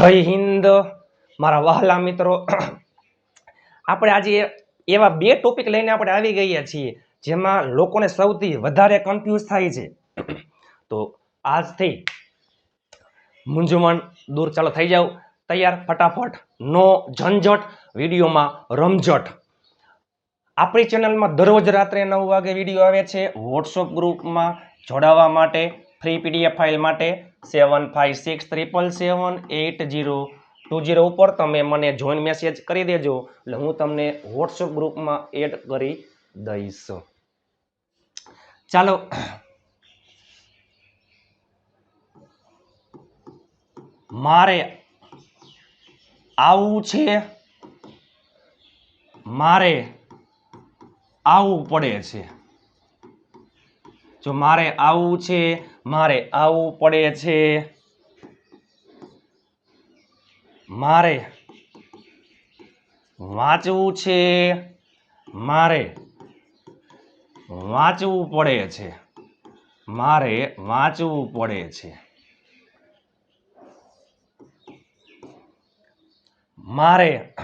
જય હિન્દ. મારા વહાલા મિત્રો, આપણે આજે એવા બે ટોપિક લઈને આપણે આવી ગયા છીએ, જેમાં લોકોને સૌથી વધારે કન્ફ્યુઝ થાય છે. તો આજથી મૂંઝવણ દૂર ચાલો થઈ જાવ. તૈયાર, ફટાફટ, નો ઝંઝટ, વિડીયોમાં રમઝટ. આપણી ચેનલમાં દરરોજ રાત્રે નવ વાગે વીડિયો આવે છે. વોટ્સઅપ ગ્રુપમાં જોડાવા માટે ફ્રી પીડીએફ ફાઇલ માટે seven five six triple seven eight zero two zero ઉપર તમે મને જોઈન મેસેજ કરી દેજો. એટલે હું તમને વોટ્સઅપ ગ્રુપમાં એડ કરી દઈશ. ચાલો. મારે આવું છે. મારે આવવું પડે છે. જો મારે આવું છે મારે આવવું પડે છે. મારે વાંચવું છે. મારે વાંચવું પડે છે. મારે વાંચવું પડે છે. મારે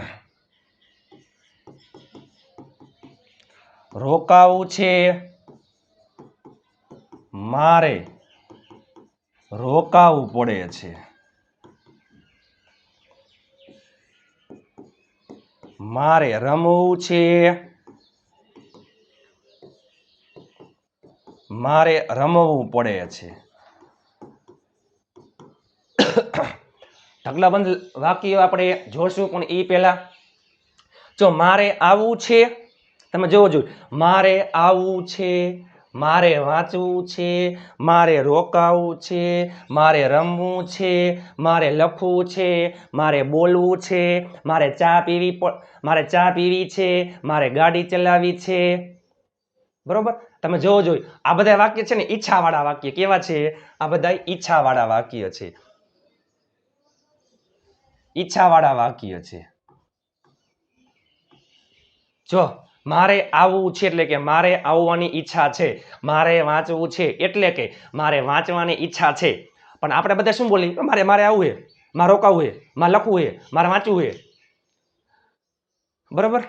રોકાવું છે. મારે રોકાવું પડે છે. મારે રમવું છે. મારે રમવું પડે છે. ઢગલાબંધ વાક્યો આપણે જોશું, પણ એ પહેલા. જો મારે આવવું છે, તમે જોવો જોઈએ મારે આવવું છે મારે વાંચવું છે, મારે રોકાવું છે, મારે રમવું છે, મારે લખવું છે, મારે બોલવું છે, મારે ચા પીવી મારે ચા પીવી છે, મારે ગાડી ચલાવવી છે. બરોબર? તમે જોવો જોઈએ આ બધા વાક્ય છે ને ઈચ્છાવાળા વાક્ય. કેવા છે? આ બધા ઈચ્છાવાળા વાક્ય છે. ઈચ્છાવાળા વાક્ય છે. જો મારે આવવું છે એટલે કે મારે આવવાની ઈચ્છા છે. મારે વાંચવું છે એટલે કે મારે વાંચવાની ઈચ્છા છે. પણ આપણે બધા શું બોલીએ? મારે મારે આવવું છે. મારે રોકાવું છે. મારે લખવું છે. મારે વાંચવું છે. બરાબર?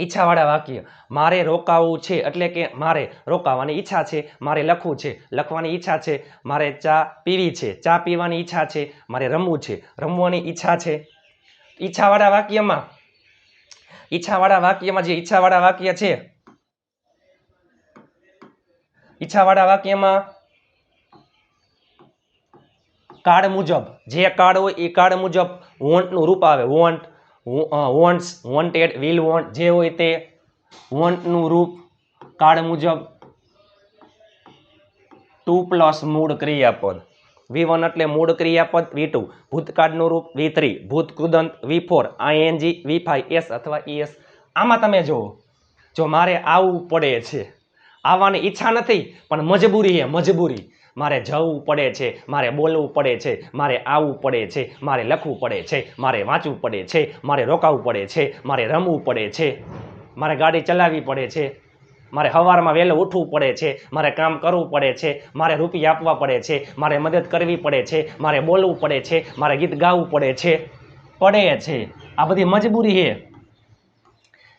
ઈચ્છાવાળા વાક્ય. મારે રોકાવું છે એટલે કે મારે રોકાવાની ઈચ્છા છે. મારે લખવું છે. લખવાની ઈચ્છા છે. મારે ચા પીવી છે. ચા પીવાની ઈચ્છા છે. મારે રમવું છે. રમવાની ઈચ્છા છે. ઈચ્છાવાળા વાક્યમાં ઈચ્છાવાળા વાક્યમાં જે ઈચ્છાવાળા વાક્ય છે, ઈચ્છાવાળા વાક્યમાં કાર્ડ મુજબ, જે કાર્ડ હોય એ કાર્ડ મુજબ વોન્ટનું રૂપ આવે. Want wants wanted will want જે હોય તે વોન્ટનું રૂપ કાર્ડ મુજબ ટુ પ્લસ મૂળ ક્રિયાપદ. વી વન એટલે મૂળ ક્રિયાપદ, વી ટુ ભૂતકાળનું રૂપ, V three ભૂતકૃદંત, V four ING V five S અથવા ઈએસ આમાં તમે જુઓ, જો મારે આવવું પડે છે, આવવાની ઈચ્છા નથી, પણ મજબૂરી એ મજબૂરી. મારે જવું પડે છે, મારે બોલવું પડે છે, મારે આવવું પડે છે, મારે લખવું પડે છે, મારે વાંચવું પડે છે, મારે રોકાવું પડે છે, મારે રમવું પડે છે, મારે ગાડી ચલાવવી પડે છે. મારે સવારમાં વહેલું ઉઠવું પડે છે, મારે કામ કરવું પડે છે, મારે રૂપિયા આપવા પડે છે, મારે મદદ કરવી પડે છે, મારે બોલવું પડે છે, મારે ગીત ગાવું પડે છે પડે છે. આ બધી મજબૂરી છે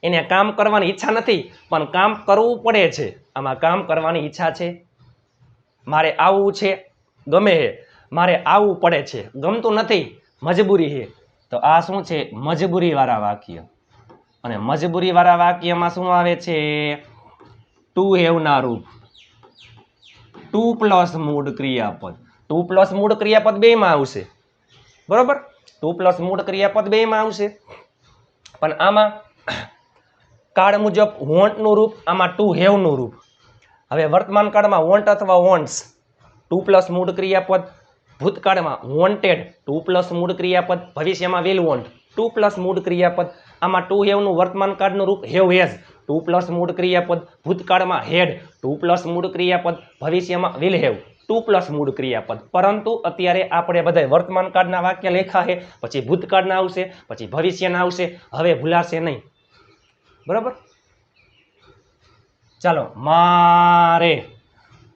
એને કામ કરવાની ઈચ્છા નથી, પણ કામ કરવું પડે છે. આમાં કામ કરવાની ઈચ્છા છે. મારે આવવું છે, ગમે છે મારે આવવું પડે છે. ગમતું નથી, મજબૂરી છે તો આ શું છે? મજબૂરીવાળા વાક્ય. અને મજબૂરીવાળા વાક્યમાં શું આવે છે? ટુ હેવના રૂપ ટુ પ્લસ મૂળ ક્રિયાપદ. ટુ પ્લસ મૂળ ક્રિયાપદ બેમાં આવશે. બરોબર? ટુ પ્લસ મૂળ ક્રિયાપદ બેમાં આવશે. પણ આમાં કાળ મુજબ વોન્ટનું રૂપ, આમાં ટુ હેવનું રૂપ. હવે વર્તમાન કાળમાં વોન્ટ અથવા વોન્ટ્સ. ટુ પ્લસ મૂળ ક્રિયાપદ, ભૂતકાળમાં વોન્ટેડ. ટુ પ્લસ મૂળ ક્રિયાપદ, ભવિષ્યમાં વિલ વોન્ટ. ટુ પ્લસ મૂળ ક્રિયાપદ, આમાં ટુ હેવનું વર્તમાન કાળનું રૂપ હેવ હેઝ. ટુ પ્લસ મૂળ ક્રિયાપદ ભૂતકાળમાં હેડ, ટુ પ્લસ મૂળ ક્રિયાપદ ભવિષ્યમાં વિલ હેવ, ટુ પ્લસ મૂળ ક્રિયાપદ. પરંતુ અત્યારે આપણે બધા વર્તમાન કાળના વાક્ય લેખા છે પછી ભૂતકાળના આવશે, પછી ભવિષ્યના આવશે, હવે ભૂલાશે નહીં. બરાબર? ચાલો, મારે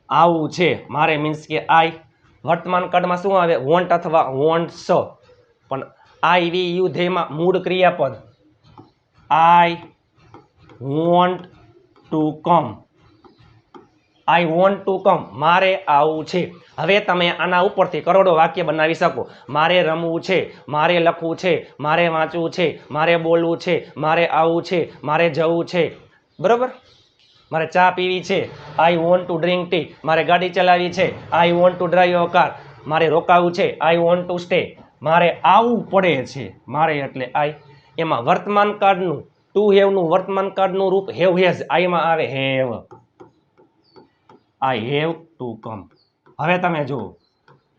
આવું છે. મારે મીન્સ કે આઈ વર્તમાન કાળમાં શું આવે? વોન્ટ અથવા વોન્ટ્સ પણ આઈ વી યુ ધેમાં મૂળ ક્રિયાપદ. I want to come I want to come મારે આવું છે. હવે તમે આના ઉપરથી કરોડો વાક્ય બનાવી શકો. મારે રમવું છે, મારે લખવું છે, મારે વાંચવું છે, મારે બોલવું છે, મારે આવવું છે, મારે જવું છે. બરાબર? મારે ચા પીવી છે. I want to drink tea મારે ગાડી ચલાવવી છે. I want to drive your car મારે રોકાવું છે. આઈ વોન્ટ ટુ સ્ટે મારે આવવું પડે છે. મારે એટલે આઈ એમાં વર્તમાન કાળનું ટુ હેવનું વર્તમાન કાળનું રૂપ હેવ હેઝ આઈમાં આવે have. I have to come. હવે તમે જુઓ,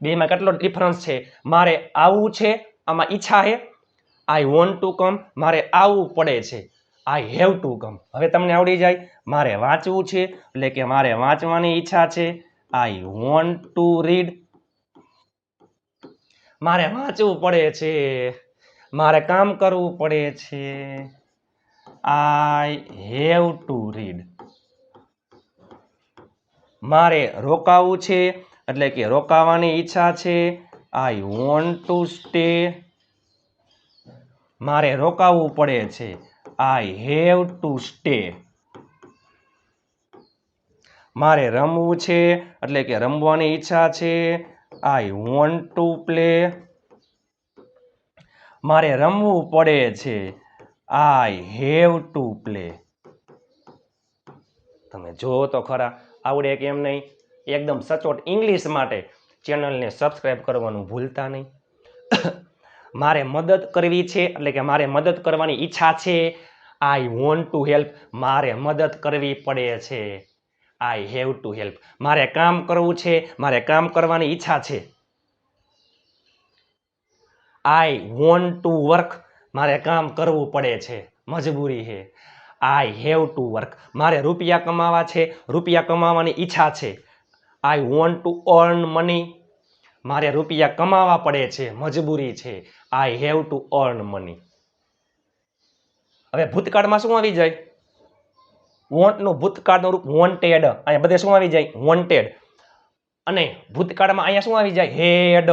બેમાં કેટલો ડિફરન્સ છે? મારે આવવું છે, આમાં ઈચ્છા છે. આઈ વોન્ટ ટુ કમ, મારે આવવું પડે છે. I have to come. હવે તમને આવડી જાય, મારે વાંચવું છે, એટલે કે મારે વાંચવાની ઈચ્છા છે. I want to read. મારે વાંચવું પડે છે. મારે કામ કરવું પડે છે. આઈ હેવ ટુ રીડ મારે રોકાવું છે, એટલે કે રોકાવાની ઈચ્છા છે. આઈ વોન્ટ ટુ સ્ટે મારે રોકાવું પડે છે. આઈ હેવ ટુ સ્ટે મારે રમવું છે, એટલે કે રમવાની ઈચ્છા છે. આઈ વોન્ટ ટુ પ્લે મારે રમવું પડે છે. આઈ હેવ ટુ પ્લે તમે જુઓ તો ખરા, આવડે કેમ નહીં? એકદમ સચોટ ઇંગ્લિશ માટે ચેનલને સબસ્ક્રાઈબ કરવાનું ભૂલતા નહીં. મારે મદદ કરવી છે, એટલે કે મારે મદદ કરવાની ઈચ્છા છે. આઈ વોન્ટ ટુ હેલ્પ મારે મદદ કરવી પડે છે. આઈ હેવ ટુ હેલ્પ મારે કામ કરવું છે, મારે કામ કરવાની ઈચ્છા છે. આઈ વોન્ટ ટુ વર્ક મારે કામ કરવું પડે છે, મજબૂરી છે આઈ હેવ ટુ વર્ક મારે રૂપિયા કમાવા છે, રૂપિયા કમાવાની ઈચ્છા છે. I want to earn money મારે રૂપિયા કમાવા પડે છે, મજબૂરી છે. I have to earn money હવે ભૂતકાળમાં શું આવી જાય? વોન્ટનું ભૂતકાળનું રૂપ વોન્ટેડ અહીંયા બધે શું આવી જાય? વોન્ટેડ અને ભૂતકાળમાં અહીંયા શું આવી જાય? હેડ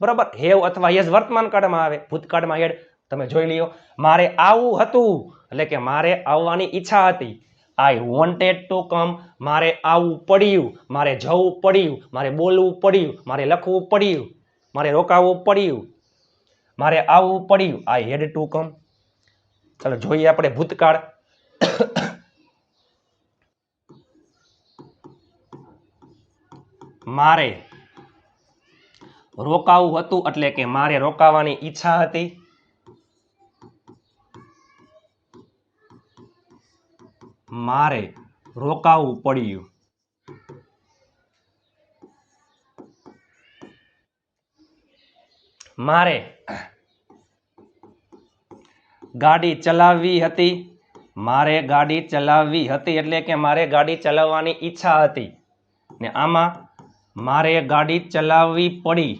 બરાબર? હેવ અથવા યસ વર્તમાન કાળમાં આવે. ભૂતકાળમાં હેડ તમે જોઈ લ્યો. મારે આવું હતું, એટલે કે મારે આવવાની ઈચ્છા હતી. આઈ વોન્ટેડ ટુ કમ મારે આવવું પડ્યું. મારે જવું પડ્યું. મારે બોલવું પડ્યું. મારે લખવું પડ્યું. મારે રોકાવવું પડ્યું. મારે આવવું પડ્યું. આઈ હેડ ટુ કમ ચાલો, જોઈએ આપણે ભૂતકાળ. મારે રોકાવું હતું, એટલે કે મારે રોકાવાની ઈચ્છા હતી. મારે રોકાવું પડ્યું. મારે ગાડી ચલાવવી હતી. મારે ગાડી ચલાવવી હતી એટલે કે મારે ગાડી ચલાવવાની ઈચ્છા હતી. ને આમાં મારે ગાડી ચલાવવી પડી.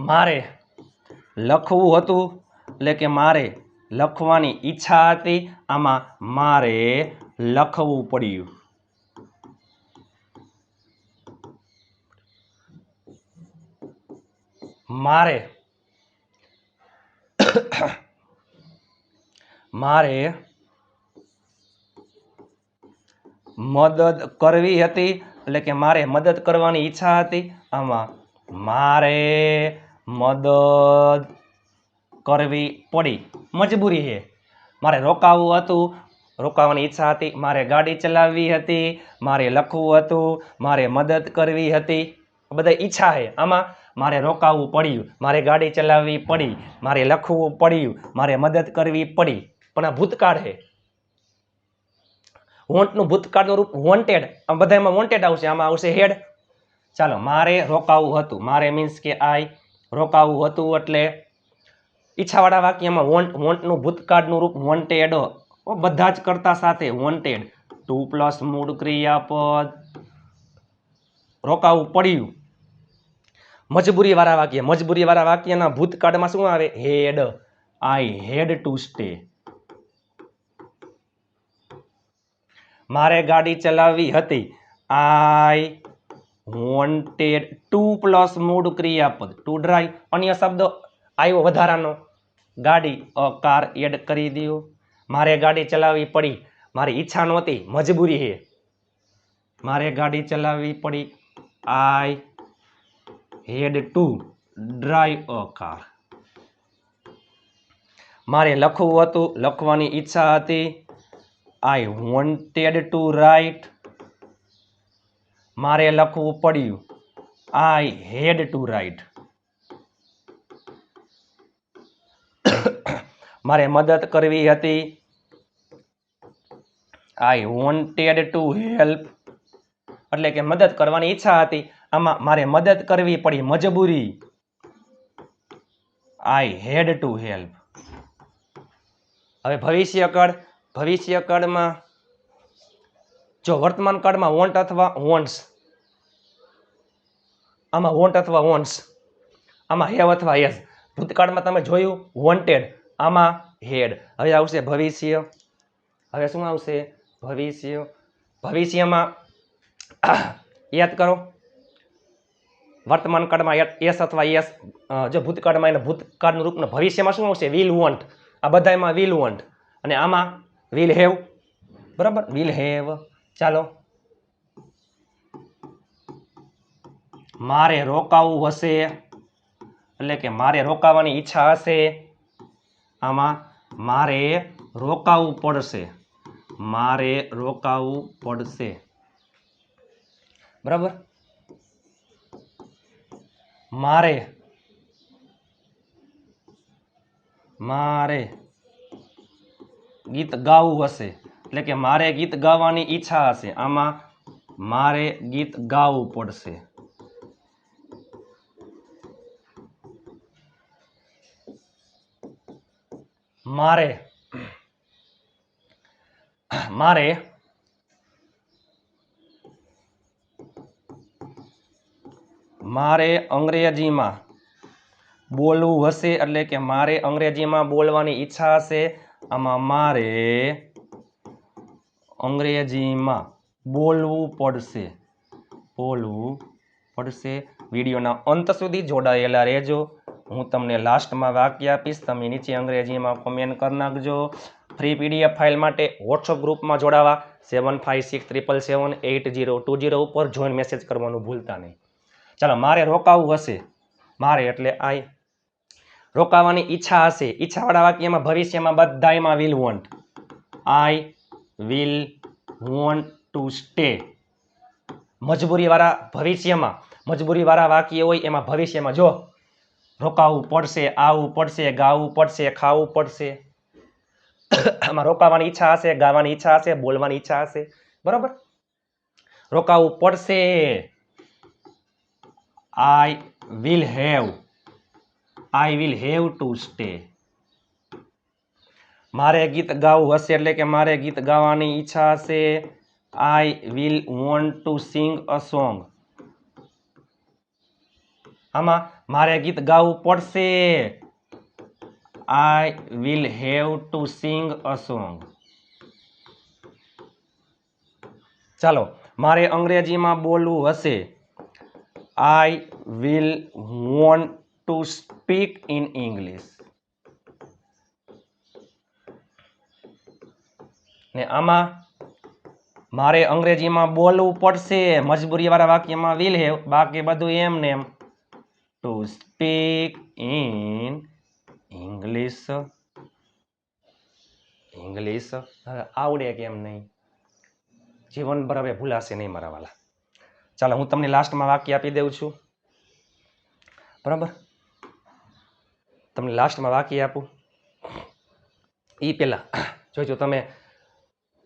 મારે લખવું હતું, એટલે કે મારે લખવાની ઈચ્છા હતી, આમાં મારે લખવું પડ્યું. મારે મારે મદદ કરવી હતી, એટલે કે મારે મદદ કરવાની ઈચ્છા હતી, આમાં મારે મદદ કરવી પડી. મજબૂરી છે. મારે રોકાવું હતું. રોકાવાની ઈચ્છા હતી. મારે ગાડી ચલાવવી હતી. મારે લખવું હતું. મારે મદદ કરવી હતી. બધા ઈચ્છા છે. આમાં મારે રોકાવું પડ્યું. મારે ગાડી ચલાવવી પડી. મારે લખવું પડ્યું. મારે મદદ કરવી પડી. પણ આ ભૂતકાળ છે. વોન્ટનું ભૂતકાળનું રૂપ વોન્ટેડ. આ બધામાં વોન્ટેડ આવશે. આમાં આવશે હેડ. ચાલો, મારે રોકાવું હતું. મારે મીન્સ કે આઈ રોકાવું હતું એટલે ઈચ્છાવાળા વાક્યમાં વોન્ટ વોન્ટનું ભૂતકાળનું રૂપ વોન્ટેડ બધા જ કરતા સાથે વોન્ટેડ ટુ પ્લસ મૂળ ક્રિયાપદ. રોકાવું પડ્યું. મજબૂરીવાળા વાક્ય. મજબૂરીવાળા વાક્યના ભૂતકાળમાં શું આવે? હેડ. આઈ હેડ ટુ સ્ટે મારે ગાડી ચલાવવી હતી. આઈ વોન્ટેડ ટુ પ્લસ મૂળ ક્રિયાપદ ટુ ડ્રાઈવ અન્ય શબ્દ આવ્યો વધારાનો. ગાડી કાર એડ કરી દો મારે ગાડી ચલાવવી પડી. મારી ઈચ્છા નહોતી. મજબૂરી હે. મારે ગાડી ચલાવવી પડી. I had to drive a car મારે લખવું હતું. લખવાની ઈચ્છા હતી. આઈ વોન્ટેડ ટુ રાઇટ મારે લખવું પડ્યું. આઈ હેડ ટુ રાઇટ મારે મદદ કરવી હતી. આઈ વોન્ટેડ ટુ હેલ્પ એટલે કે મદદ કરવાની ઈચ્છા હતી. આમાં મારે મદદ કરવી પડી મજબૂરી. આઈ હેડ ટુ હેલ્પ હવે ભવિષ્યકળ, ભવિષ્યકાળમાં જો વર્તમાન કાળમાં વોન્ટ અથવા વોન્ટ્સ આમાં વોન્ટ અથવા વોન્ટ્સ આમાં હેવ અથવા હેઝ ભૂતકાળમાં તમે જોયું વોન્ટેડ આમાં હેડ હવે આવશે ભવિષ્ય. હવે શું આવશે? ભવિષ્ય. ભવિષ્યમાં યાદ કરો. વર્તમાન કાળમાં એસ અથવા યસ જો ભૂતકાળમાં એને ભૂતકાળનું રૂપનું ભવિષ્યમાં શું આવશે? વિલ વોન્ટ આ બધામાં વિલ વોન્ટ અને આમાં વિલ હેવ બરાબર? વિલ હેવ ચાલો. મારે રોકાવું હશે. એટલે કે મારે રોકાવાની ઈચ્છા હશે. આમાં મારે રોકાવું પડશે. મારે રોકાવું પડશે. બરાબર? મારે. મારે ગીત ગાવું હશે. એટલે કે મારે ગીત ગાવાની ઈચ્છા હશે. આમાં મારે ગીત ગાવું પડશે. મારે મારે મારે અંગ્રેજીમાં બોલવું હશે એટલે કે મારે અંગ્રેજીમાં બોલવાની ઈચ્છા હશે. આમાં મારે અંગ્રેજીમાં બોલવું પડશે. બોલવું પડશે. વિડીયોના અંત સુધી જોડાયેલા રહેજો. હું તમને લાસ્ટમાં વાક્ય આપીશ. તમે નીચે અંગ્રેજીમાં કોમેન્ટ કરી નાખજો. ફ્રી પીડીએફ ફાઇલ માટે વોટ્સઅપ ગ્રુપમાં જોડાવા. Seven five six triple seven eight zero two zero ઉપર જોઈન મેસેજ કરવાનું ભૂલતા નહીં. ચાલો, મારે રોકાવું હશે. મારે એટલે આઈ રોકાવાની ઈચ્છા હશે. ઈચ્છાવાળા વાક્યમાં ભવિષ્યમાં બધાયમાં will want I will want to stay મજબૂરીવાળા ભવિષ્યમાં, મજબૂરીવાળા વાક્ય હોય એમાં ભવિષ્યમાં જો રોકાવું પડશે, આવવું પડશે, ગાવું પડશે, ખાવું પડશે. આમાં રોકાવાની ઈચ્છા હશે, ગાવાની ઈચ્છા હશે, બોલવાની ઈચ્છા હશે. બરાબર? રોકાવું પડશે. I will have I will have to stay મારે ગીત ગાવું હશે એટલે કે મારે ગીત ગાવાની ઈચ્છા હશે. I will want to sing a song આમાં મારે ગીત ગાવું પડશે. I will have to sing a song ચાલો, મારે અંગ્રેજીમાં બોલવું હશે. I will want to speak in English ને આમાં મારે અંગ્રેજીમાં બોલવું પડશે, મજબૂરીવાળા વાક્યમાં વિલ હેવ બાકી બધું એમ ને એમ. To speak in English English આવડે કેમ નહીં? જીવનભર હવે ભૂલાશે નહીં મારા વાલા. ચાલો, હું તમને લાસ્ટમાં વાક્ય આપી દઉં છું. બરાબર? તમને લાસ્ટમાં વાક્ય આપું. એ પહેલાં જોજો તમે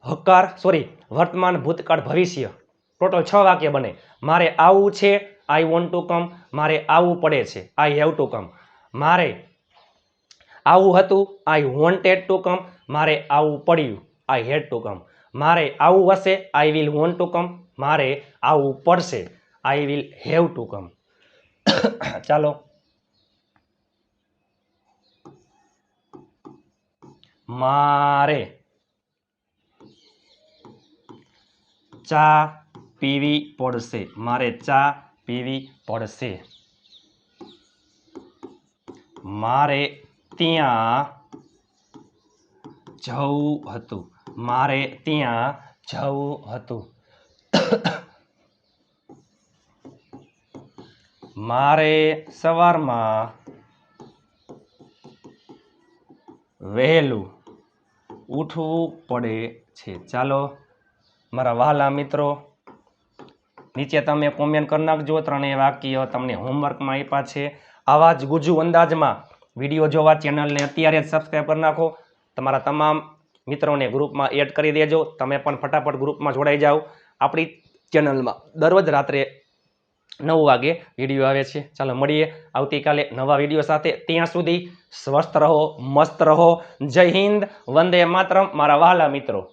હકાર સોરી વર્તમાન ભૂતકાળ ભવિષ્ય. ટોટલ છ વાક્ય બને. મારે આવું છે આઈ વોન્ટ ટુ કમ મારે આવવું પડે છે આઈ હેવ ટુ કમ મારે આવું હતું આઈ વોન્ટેડ ટુ કમ મારે આવવું પડ્યું આઈ હેડ ટુ કમ મારે આવું હશે I will want to come મારે આવવું પડશે I will have to come ચાલો. મારે ચા પીવી પડશે. મારે ચા પીવી પડશે. મારે ત્યાં જવું હતું. મારે ત્યાં જવું હતું. મારે સવારમાં વહેલું ઉઠવું પડે છે. ચાલો મારા વહાલા મિત્રો, નીચે તમે કોમેન્ટ કરી નાખજો, ત્રણેય વાક્ય તમને હોમવર્કમાં આપ્યા છે. આવા જ ગુજુ અંદાજમાં વીડિયો જોવા ચેનલને અત્યારે જ સબસ્ક્રાઈબ કરી નાખો. તમારા તમામ મિત્રોને ગ્રુપમાં એડ કરી દેજો. તમે પણ ફટાફટ ગ્રુપમાં જોડાઈ જાઓ. આપણી ચેનલમાં દરરોજ રાત્રે નવ વાગે વીડિયો આવે છે. ચાલો મળીએ આવતીકાલે નવા વીડિયો સાથે. ત્યાં સુધી સ્વસ્થ રહો, મસ્ત રહો. જય હિન્દ, વંદે માતરમ. મારા વહાલા મિત્રો.